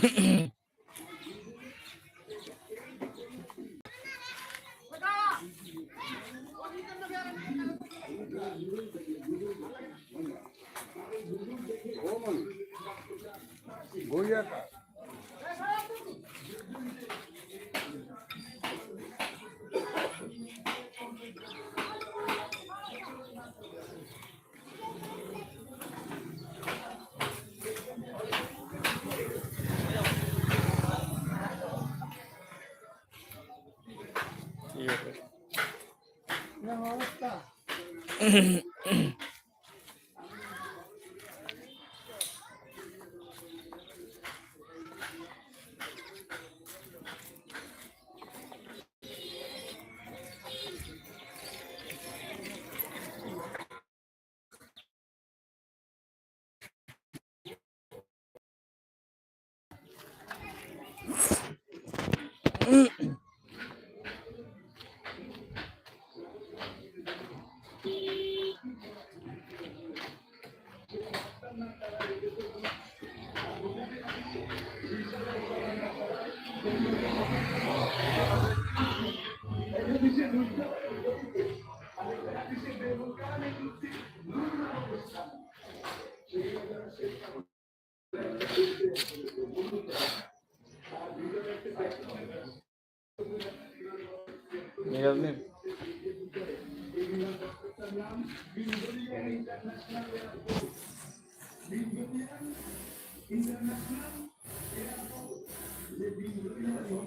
ঠিক Mm-mm. নিরাজনীর international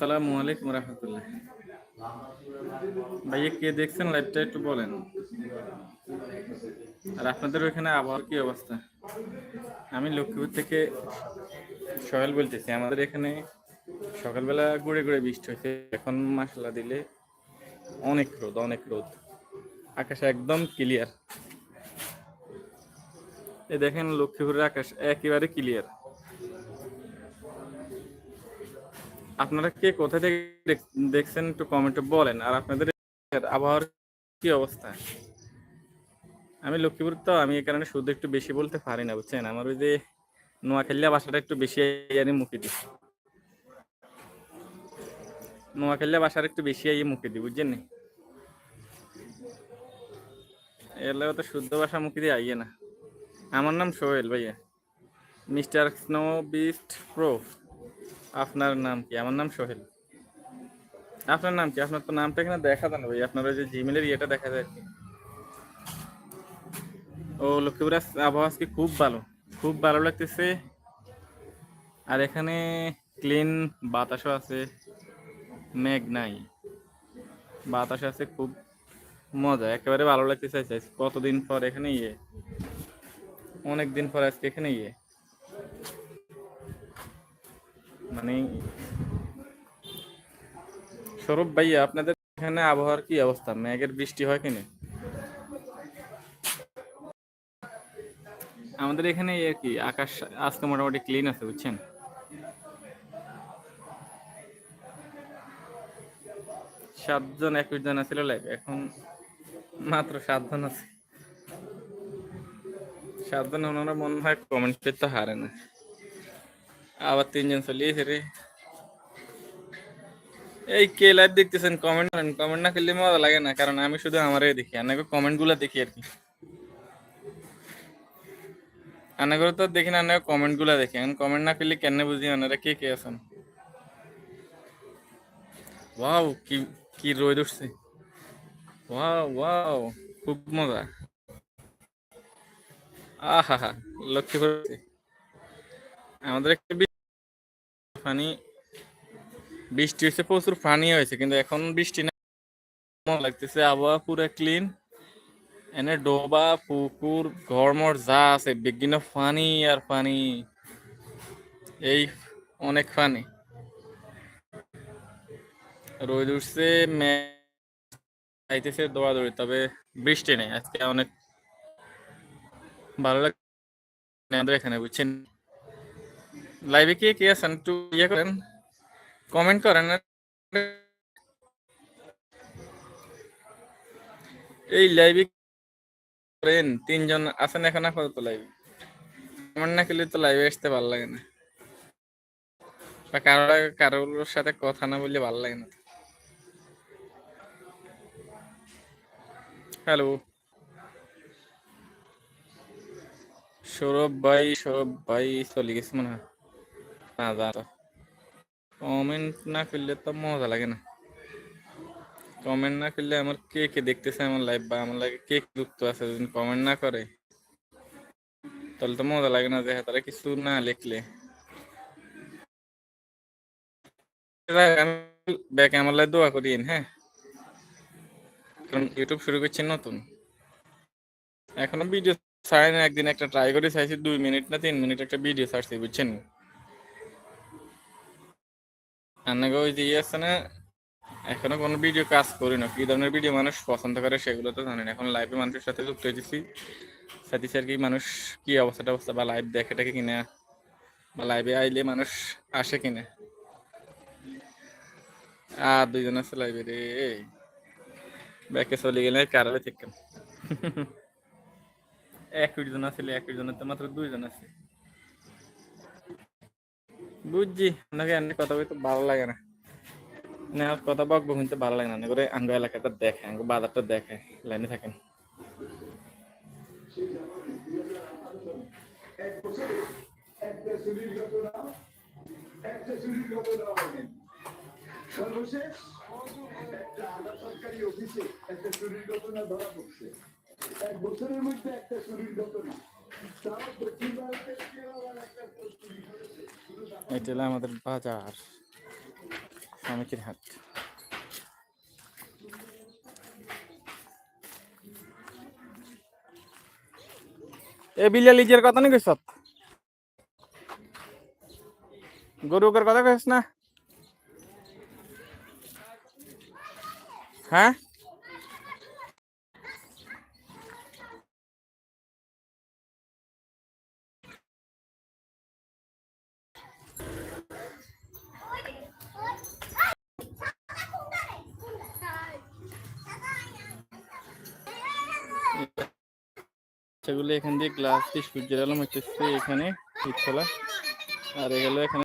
আসসালামু আলাইকুম রহমতুল্লাহ। ভাইয়া, কে দেখছেন? লাইভটা একটু বলেন। আর আপনাদের ওখানে আবহাওয়ার কি অবস্থা? আমি লক্ষ্মীপুর থেকে সোহেল বলতেছি। আমাদের এখানে সকালবেলা ঘুরে ঘুরে বৃষ্টি হয়েছে। এখন মাসালা দিলে অনেক রোদ অনেক রোদ। আকাশ একদম ক্লিয়ার এ দেখেন লক্ষ্মীপুরের আকাশ একেবারে ক্লিয়ার আপনারা কে কোথা থেকে দেখ- দেখছেন একটু কমেন্টে বলেন। আর আপনাদের আবহাওয়ার কি অবস্থা? আমি লক্ষ্মীপুর তো, আমি এই কারণে শুধু একটু বেশি বলতে পারি না, বুঝছেন? আমার ওই যে নোয়াখালিয়া বাসাটা একটু বেশি আইয়ানি মুখে দিই। নোয়াখালিয়া বাসার একটু বেশি আইয়ে মুখে দিই, বুঝছেন নি? এলে তো শুদ্ধ ভাষা মুখে দিয়ে আইয়ে না। আমার নাম সোহেল ভাইয়া। Mister Snow Beast Pro. আপনার নাম কি? আমার নাম সোহেল। আপনার নাম কি? আপনার তো নামটা এখানে দেখা যায় না ভাই। আপনার ওই যে জিমেলের ইয়েটা দেখা যায়। ও, লক্ষ্মীপুর আবহাওয়া আজকে খুব ভালো। খুব ভালো লাগতেছে। আর এখানে ক্লিন বাতাসও আছে। মেঘ নাই। বাতাস আছে, খুব মজা। একেবারে ভালো লাগতেছে। কতদিন পর এখানে ইয়ে? অনেক দিন পর আজকে এখানে ইয়ে। মানে সৌরভ ভাইয়া, আপনাদের এখানে আবহাওয়ার কি অবস্থা? মেঘের বৃষ্টি হয় কিনা? আমাদের এখানে আর কি, আকাশ আজকে মোটামুটি ক্লিন আছে, বুঝছেন? সাতজন, একুশ জন আছিল লাইভ এখন মাত্র সাতজন আছে। সাতজন ওনারা মনে হয় কমেন্ট করতে হারে না। আবার তিনজন চলিয়েছে এই কে লাইভ দেখতেছেন কমেন্ট করেন। কমেন্ট না করলে মজা লাগে না, কারণ আমি শুধু আমারই দেখি। আপনাকে কমেন্টগুলা দেখি আর কি। আনাগরে তো দেখি না আপনাকে কমেন্টগুলা দেখি। এখন কমেন্ট না করলে কেন বুঝি ওনারা কে কে আছেন? ওয়াও কি কি রোদ উঠছে। ওয়াও ওয়াও খুব মজা। আহা হা করেছি। আমাদের একটা পানি, বৃষ্টি হয়েছে, প্রচুর পানি হয়েছে, কিন্তু এখন বৃষ্টি না লাগতেছে? আবহাওয়া পুরো ক্লিন এনে ডোবা, পুকুর, ঘরমর যা আছে, বিভিন্ন পানি আর পানি। এই অনেক পানি। রোদ উঠছে আইতেছে দৌড়াদৌড়ি, তবে বৃষ্টি নেই। আজকে অনেক ভালো লাগে আমাদের এখানে বুঝছেন? লাইভে কে কে আছেন একটু ইয়ে করেন কমেন্ট করেন। এই লাইভে করেন, তিনজন আছেন এখন আপাতত লাইভে কমেন্ট না করলে তো লাইভে আসতে ভালো লাগে না। বা কারও কারোর সাথে কথা না বললে ভালো লাগে না। হ্যালো সৌরভ ভাই সৌরভ ভাই চলে গেছে মনে হয়। কমেন্ট না করলে তো মজা লাগে না। কমেন্ট না করলে আমার কে কে দেখতেছে আমার লাইভ বা আমার লাগে কে কে যুক্ত আছে যদি কমেন্ট না করে তাহলে তো মজা লাগে না যে হ্যাঁ, তারা কিছু না লিখলে। ব্যাক আমার লাগে দোয়া করিয়েন হ্যাঁ। কারণ ইউটিউব শুরু করছি নতুন। এখনও ভিডিও ছাড়ি না একদিন একটা ট্রাই করে চাইছি দুই মিনিট না তিন মিনিট একটা ভিডিও ছাড়ছি বুঝছেন? আপনাকে ওই যে ইয়ে আছে না, এখনও কোনো ভিডিও কাজ করি না কি ধরনের ভিডিও মানুষ পছন্দ করে সেগুলো তো জানেন এখন লাইভে মানুষের সাথে যুক্ত হয়েছি সাথে আর কি মানুষ কি অবস্থাটা অবস্থা বা লাইভ দেখে টাকে কিনা, বা লাইভে আইলে মানুষ আসে কিনা। আর দুইজন আছে লাইভে রে ব্যাকে চলে গেলে কারালে ঠিক এক জন আছে এক জনের তো মাত্র দুইজন আছে। বুঝছি, আপনাকে এমনি কথা বলতে ভালো লাগে না। না আর কথা বকবো কিন্তু ভালো লাগে না করে আঙ্গ এলাকাটা দেখে, আঙ্গ বাজারটা দেখে, লাইনে থাকেন। সর্বশেষ একটা আধা সরকারি অফিসে একটা চুরির ঘটনা ধরা পড়ছে এক বছরের মধ্যে একটা চুরির ঘটনা তাও দক্ষিণ ভারতের কেরালার একটা এটা হলো আমাদের বাজার সমিতির হাট। এ বিলিয়া লিজের কথা নাকি সব গরুকের কথা কইস না? হ্যাঁ? সেগুলো এখান দিয়ে গ্লাস দিয়ে সূর্যের আলো হচ্ছে এখানে আর এগুলো এখানে